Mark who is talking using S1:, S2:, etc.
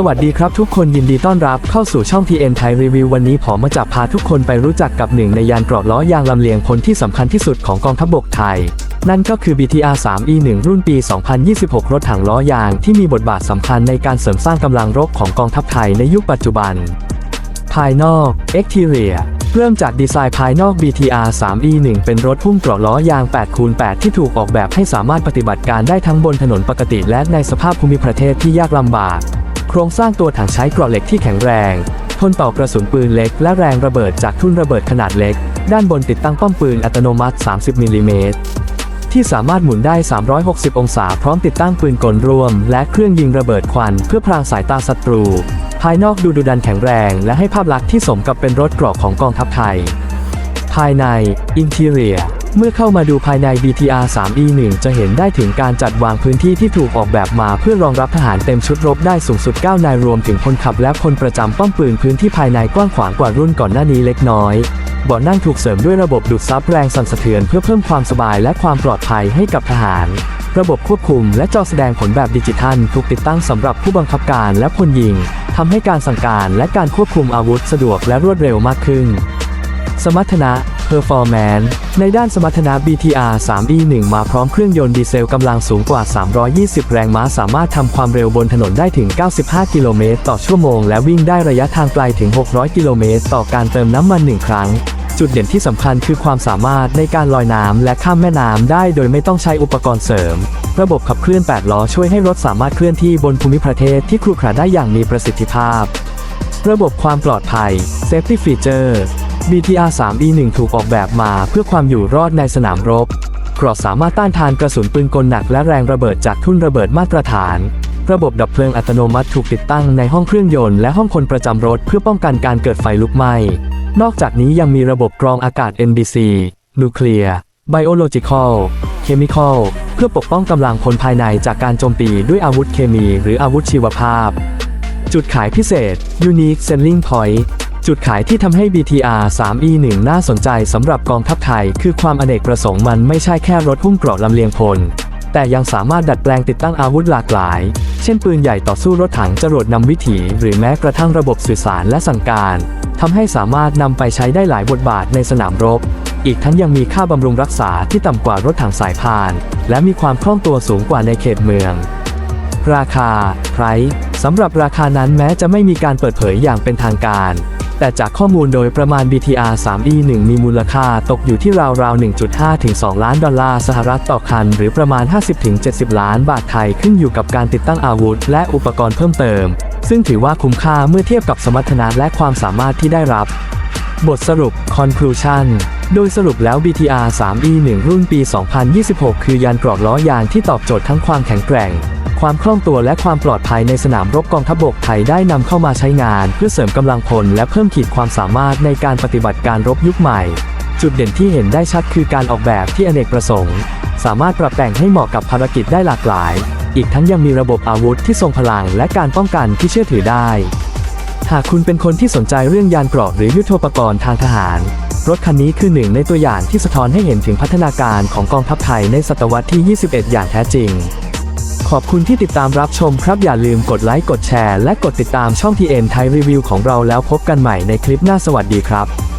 S1: สวัสดีครับทุกคนยินดีต้อนรับเข้าสู่ช่อง TN ไทยรีวิววันนี้ผมมาจะพาทุกคนไปรู้จักกับหนึ่งในยานเกราะล้อยางลำเลียงพลที่สำคัญที่สุดของกองทัพบกไทย นั่นก็คือ BTR 3E1 รุ่นปี 2026 รถถังล้อยางที่มีบทบาทสำคัญในการเสริมสร้างกำลังรบของกองทัพไทยในยุคปัจจุบัน ภายนอก Exterior เริ่มจากดีไซน์ภายนอก BTR 3E1 เป็นรถหุ้มเกราะล้อยาง 8x8 ที่ถูกออกแบบให้สามารถปฏิบัติการได้ทั้งบนถนนปกติและในสภาพภูมิประเทศที่ยากลำบาก โครงสร้างตัวถังใช้เกราะเหล็กที่แข็งแรง ทนต่อกระสุนปืนเล็ก และแรงระเบิดจากทุ่นระเบิดขนาดเล็ก ด้านบนติดตั้งป้อมปืนอัตโนมัติ 30มิลลิเมตรที่สามารถหมุนได้ 360 องศาพร้อมติดตั้งปืนกลร่วม และเครื่องยิงระเบิดควันเพื่อพรางสายตาศัตรู ภายนอกดูดุดันแข็งแรง และให้ภาพลักษณ์ที่สมกับเป็นรถเกราะของกองทัพไทย ภายใน Interior เเมื่อเข้ามาดูภายใน BTR 3E1 จะเห็นได้ถึงการจัดวางพื้นที่ที่ถูกออกแบบมาเพื่อรองรับทหารเต็มชุดรบได้สูงสุด 9 นายรวมถึงคนขับและคนประจำป้อมปืนพื้นที่ภายในกว้างขวางกว่ารุ่นก่อนหน้านี้เล็กน้อยเบาะนั่งถูกเสริมด้วยระบบดูดซับแรงสั่นสะเทือนเพื่อเพิ่มความสบายและความปลอดภัยให้กับทหาร ระบบควบคุมและจอแสดงผลแบบดิจิทัลถูกติดตั้งสำหรับผู้บังคับการและพลยิงทำให้การสั่งการและการควบคุมอาวุธสะดวกและรวดเร็วมากขึ้น สมรรถนะ Performance ในด้านสมรรถนะ BTR 3E1 มาพร้อมเครื่องยนต์ดีเซลกำลังสูงกว่า 320 แรงม้าสามารถทำความเร็วบนถนนได้ถึง 95 กิโลเมตรต่อชั่วโมง และวิ่งได้ระยะทางไกลถึง 600 กิโลเมตรต่อการเติมน้ำมันหนึ่งครั้งจุดเด่นที่สำคัญคือความสามารถในการลอยน้ำและข้ามแม่น้ำได้โดยไม่ต้องใช้อุปกรณ์เสริม ระบบขับเคลื่อน 8 ล้อช่วยให้รถสามารถเคลื่อนที่บนภูมิประเทศที่ครุขระได้อย่างมีประสิทธิภาพ ระบบความปลอดภัย Safety Feature BTR 3E1 ถูกออกแบบมาเพื่อความอยู่รอดในสนามรบเกราะสามารถต้านทานกระสุนปืนกลหนักและแรงระเบิดจากทุ่นระเบิดมาตรฐาน ระบบดับเพลิงอัตโนมัติถูกติดตั้งในห้องเครื่องยนต์และห้องคนประจำรถเพื่อป้องกันการเกิดไฟลุกไหม้ นอกจากนี้ยังมีระบบกรองอากาศ NBC นิวเคลียร์ Biological Chemical เพื่อปกป้องกำลังพลภายในจากการโจมตีด้วยอาวุธเคมีหรืออาวุธชีวภาพ จุดขายพิเศษ Unique Selling Point จุดขายที่ทำให้ BTR 3E1 น่าสนใจสำหรับกองทัพไทย คือความอเนกประสงค์มันไม่ใช่แค่รถหุ้มเกราะลำเลียงพล แต่ยังสามารถดัดแปลงติดตั้งอาวุธหลากหลาย เช่นปืนใหญ่ต่อสู้รถถังจรวดนำวิถี หรือแม้กระทั่งระบบสื่อสารและสั่งการทำให้สามารถนำไปใช้ได้หลายบทบาทในสนามรบ อีกทั้งยังมีค่าบำรุงรักษาที่ต่ำกว่ารถถังสายพาน และมีความคล่องตัวสูงกว่าในเขตเมืองราคา price สำหรับราคานั้นแม้จะไม่มีการเปิดเผยอย่างเป็นทางการ แต่จากข้อมูลโดยประมาณ BTR 3E1 มีมูลค่าตกอยู่ที่ราวๆ1.5 ถึง 2 ล้านดอลลาร์สหรัฐต่อคัน หรือประมาณ 50 ถึง 70 ล้านบาทไทยขึ้นอยู่กับการติดตั้งอาวุธ และอุปกรณ์เพิ่มเติม ซึ่งถือว่าคุ้มค่าเมื่อเทียบกับสมรรถนะและความสามารถที่ได้รับ บทสรุป Conclusion โดยสรุปแล้ว BTR 3E1 รุ่นปี 2026 คือยานเกราะล้อยางที่ตอบโจทย์ทั้งความแข็งแกร่ง ความคล่องตัวและความปลอดภัยในสนามรบกองทัพบกไทยได้นำเข้ามาใช้งาน เพื่อเสริมกำลังพลและเพิ่มขีดความสามารถในการปฏิบัติการรบยุคใหม่ จุดเด่นที่เห็นได้ชัดคือการออกแบบที่อเนกประสงค์ สามารถปรับแต่งให้เหมาะกับภารกิจได้หลากหลาย อีกทั้งยังมีระบบอาวุธที่ทรงพลังและการป้องกันที่เชื่อถือได้ หากคุณเป็นคนที่สนใจเรื่องยานเกราะหรือยุทโธปกรณ์ทางทหาร รถคันนี้คือหนึ่งในตัวอย่างที่สะท้อนให้เห็นถึงพัฒนาการของกองทัพไทยในศตวรรษที่ 21 อย่างแท้จริง ขอบคุณที่ติดตามรับชมครับอย่าลืมกดไลค์กดแชร์และกดติดตามช่อง TN ไทยรีวิวของเราแล้วพบกันใหม่ในคลิปหน้าสวัสดีครับ